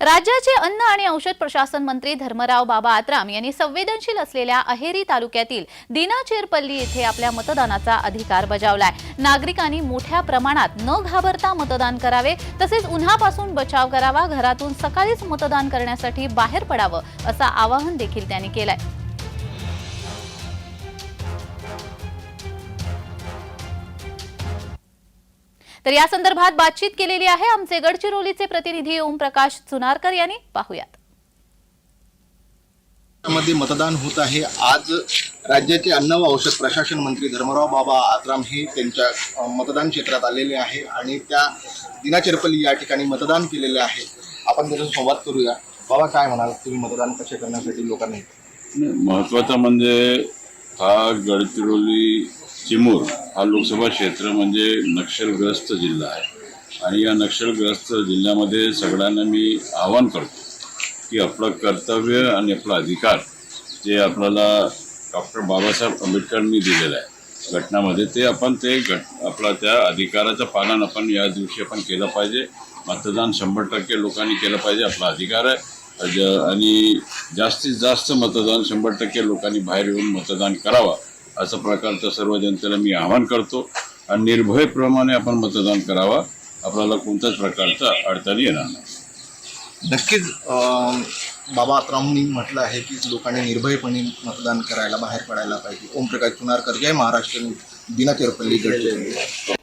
राज्याचे अन्न आणि औषध प्रशासन मंत्री धर्मराव बाबा आत्राम यांनी संवेदनशील असलेल्या अहेरी तालुक्यातील दिनाचेरपल्ली येथे आपल्या मतदानाचा अधिकार बजावलाय. नागरिकांनी मोठ्या प्रमाणात न घाबरता मतदान करावे तसेच उन्हापासून बचाव करावा घरातून सकाळीच मतदान करण्यासाठी बाहेर पडावं असं आवाहन देखील त्यांनी केलंय. तर या संदर्भात बातचीत केलेली आहे आमचे गडचिरोलीचे प्रतिनिधी ओमप्रकाश चुनारकर यांनी. पाहुयात. मध्ये मतदान होत आहे. आज राज्याचे अन्न व औषध प्रशासन मंत्री धर्मराव बाबा आत्राम हे त्यांच्या मतदान क्षेत्रात आलेले आहे आणि त्या दिनाचेरपल्ली या ठिकाणी मतदान केलेले आहे. आपण त्याचा संवाद करूया. बाबा काय म्हणाल? तुम्ही मतदान कसे करण्यासाठी लोकांना? महत्त्वाचं म्हणजे हा गडचिरोली चिमूर हा लोकसभा क्षेत्र म्हणजे नक्षलग्रस्त जिल्हा आहे. आणि या नक्षलग्रस्त जिल्ह्यामध्ये सगळ्यांना मी आवाहन करतो की आपलं कर्तव्य आणि आपला अधिकार जे आपल्याला डॉक्टर बाबासाहेब आंबेडकरांनी दिलेलं आहे घटनामध्ये ते आपण ते घट आपला त्या अधिकाराचं पालन आपण या दिवशी आपण केलं पाहिजे. मतदान शंभर टक्के लोकांनी केलं पाहिजे आपला अधिकार आहे. ज- आणि जास्तीत जास्त मतदान शंभर टक्के लोकांनी बाहेर येऊन मतदान करावं. असं प्रकारचं सर्व जनतेला मी आवाहन करतो. आणि निर्भयप्रमाणे आपण मतदान करावं. आपल्याला कोणत्याच प्रकारचा अडचणी येणार नाही. नक्कीच बाबा आत्रामनी म्हटलं आहे की लोकांनी निर्भयपणे मतदान करायला बाहेर पडायला पाहिजे. ओमप्रकाश चुनारकर जय महाराष्ट्र दिनाचेरपल्ली गडचिरोली